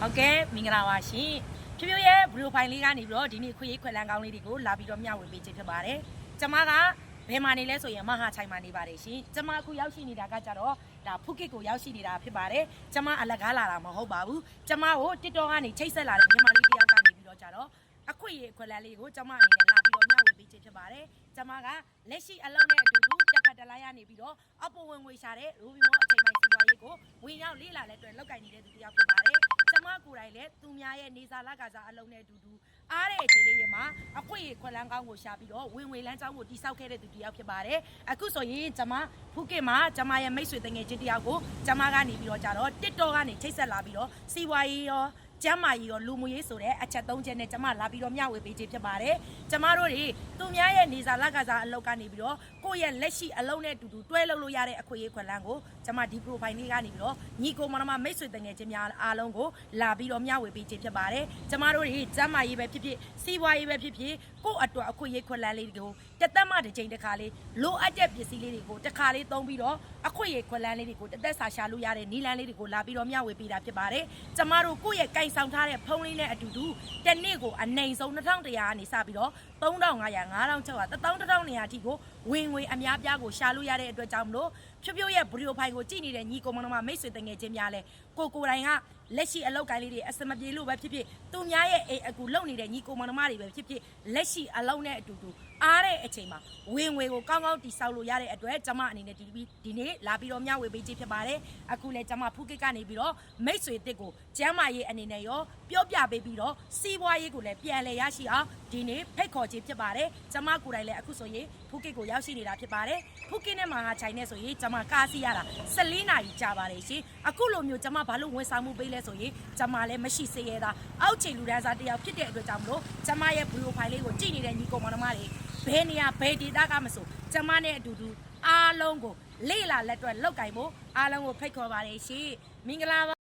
ဟုတ်ကဲ့မင်္ဂလာပါရှင်ဖြိုးဖြိုးရဲ့ဘလူးဖိုင်လေးကနေပြီးတော့ဒီနေ့ခွေရေးခွက်လန်းကောင်းလေးတွေကိုလာပြီးတော့မျှဝေပေးခြင်းဖြစ်ပါတယ်ကျမကဘယ်မှာနေလဲဆိုရင်မဟာချိုင်မှာနေပါတယ်ရှင်ကျမအခုရောက်ရှိနေတာကကြတော့ဒါဖုကစ်ကိုရောက်ရှိနေတာဖြစ်ပါတယ်ကျမအလကားလာတာမဟုတ်ပါဘူးကျမကိုတစ်တော်ကနေချိတ်ဆက်လာတဲ့ညီမလေးတစ်ယောက်ကနေပြီးတော့ကြတော့အခွေရေးခွက်လန်းလေးကိုကျမအနေနဲ့လာပြီးတော့မျှဝေပေးခြင်းဖြစ်ပါတယ်ကျမကလက်ရှိအလုံးနဲ့အတူတူတစ်ဖက်တစ်လိုက်ရနေပြီးတော့အပေါ်ဝင်ငွေရှာတဲ့ရူဘီမောအချိန်ပိုင်းစီးပွားရေးကိုဝင်ရောက်လေးလာတဲ့အတွက်လောက်ကင်နေတဲ့သူတစ်ယောက်ဖြစ်ပါတယ်ကျ မကိုယ်တိုင်လည်းသူများရဲ့နေစာလကစားအလုံးနဲ့အတူတူအားတဲ့အချိန်လေးတွေမှာအခွင့်အရေးခွက်လန်းကောင်းကိုရှာပြီးတော့ဝင်ဝင်လန်းချောင်းကိုတိဆောက်ခဲ့တဲ့သူတစ်ယောက်ဖြစ်ပါတယ်အခုဆိုရင်ကျမဖူးကစ်မှာကျမရဲ့မိတ်ဆွေတငယ်ချင်းတစ်ယောက်ကိုကျမကနေပြီးတော့ကြတော့ TikTok ကနေချိတ်ဆက်လာပြီးတော့စီဝါရေးရော ကျမ်းမာရေးရောလူမှုရေးဆိုတဲ့အချက်၃ချက်နဲ့ကျမလာပြီးတော့မျှဝေပေးခြင်းဖြစ်ပါတယ်။ကျမတို့တွေသူများရဲ့နေစာလကစားအလုပ်ကနေပြီးတော့ကိုယ့်ရဲ့လက်ရှိအလုပ်နဲ့အတူတူတွဲလုပ်လို့ရတဲ့အခွင့်အရေးခွင့်လန်းကိုကျမဒီ profile လေးကနေပြီးတော့ညီကိုမနမမိတ်ဆွေတငယ်ချင်းများအားလုံးကိုလာပြီးတော့မျှဝေပေးခြင်းဖြစ်ပါတယ်။ကျမတို့တွေကျမ်းမာရေးပဲဖြစ်ဖြစ်စီးပွားရေးပဲဖြစ်ဖြစ် ကိုယ့်အတွက်အခွင့်အရေးခွင့်လန်းလေးတွေကိုတစ်သက်မှတစ်ချိန်တစ်ခါလေးလိုအပ်တဲ့ပစ္စည်းလေးတွေကိုတစ်ခါလေးသုံးပြီးတော့အခွင့်အရေးခွင့်လန်းလေးတွေကိုတစ်သက်စာရှာလို့ရတဲ့နီလန်းလေးတွေကိုလာပြီးတော့မျှဝေပေးတာဖြစ်ပါတယ်။ကျမတို့ကိုယ့်ရဲ့ကင်ဆောင်ထားတဲ့ဖုန်းလေးနဲ့အတူတူတစ်နေ့ကိုအနိုင်ဆုံး2100ကနေစပြီးတော့3500 5600 1100အထိကိုဝင်ငွေအများပြားကိုရှာလို့ရတဲ့အတွက်ကြောင့်မလို့ဖြိုးဖြိုးရဲ့ဗီဒီယိုဖိုင်ကိုကြည့်နေတဲ့ညီကောင်မတော်မမိတ်ဆွေတငယ်ချင်းများလဲကိုကိုတိုင်ကလက်ရှိအလောက်ကိုင်းလေးတွေအစမပြေလို့ပဲဖြစ်ဖြစ်သူများရဲ့အိမ်အကူလုံနေတဲ့ညီကောင်မတော်မတွေပဲဖြစ်ဖြစ်လက်ရှိအလောက်နဲ့အတူတူအားတဲ့အချိန်မှာဝင်ငွေကိုကောင်းကောင်းတိဆောက်လို့ရတဲ့အတွက်ကျမအနေနဲ့ဒီဒီနေ့လာပြီးတော့မျှဝေပေးခြင်းဖြစ်ပါတယ်အခုလဲကျမဖူးကစ်ကနေပြီးတော့မိတ်ဆွေတစ်ကိုကျမ်းမာရေးအနေနဲ့ရောပြောပြပေးပြီးတော့စီးပွားရေးကိုလည်းပြန်လည်ရရှိအောင်ဒီနေ့ဖိတ်ခေါ်ခြင်းဖြစ်ပါတယ်ကျမကိုယ်တိုင်လည်းအခုဆိုရင်ဖူးကစ်ကိုရောက်ရှိနေတာဖြစ်ပါတယ်ဖူးကစ်နဲ့မဟာချိုင်နဲ့ဆိုရင်ကျမကားစီရတာ14နာရီကြာပါတယ်ရှင်အခုလိုမျိုးကျမဘာလို့ဝန်ဆောင်မှုပေးလဲဆိုရင်ကျမလည်းမရှိစေရတာအောက်ခြေလူဒန်းစားတယောက်ဖြစ်တဲ့အတွက်ကြောင့်မလို့ကျမရဲ့ဗီဒီယိုဖိုင်လေးကိုကြည့်နေတဲ့ညီကောင်မတော်မတွေ ဘယ်နေရာဘယ်ဒေတာကမဆိုကျမနဲ့အတူတူအားလုံးကိုလေ့လာလက်တွက်လောက်ကင်ဖို့အားလုံးကိုဖိတ်ခေါ်ပါတယ်ရှင်မင်္ဂလာပါ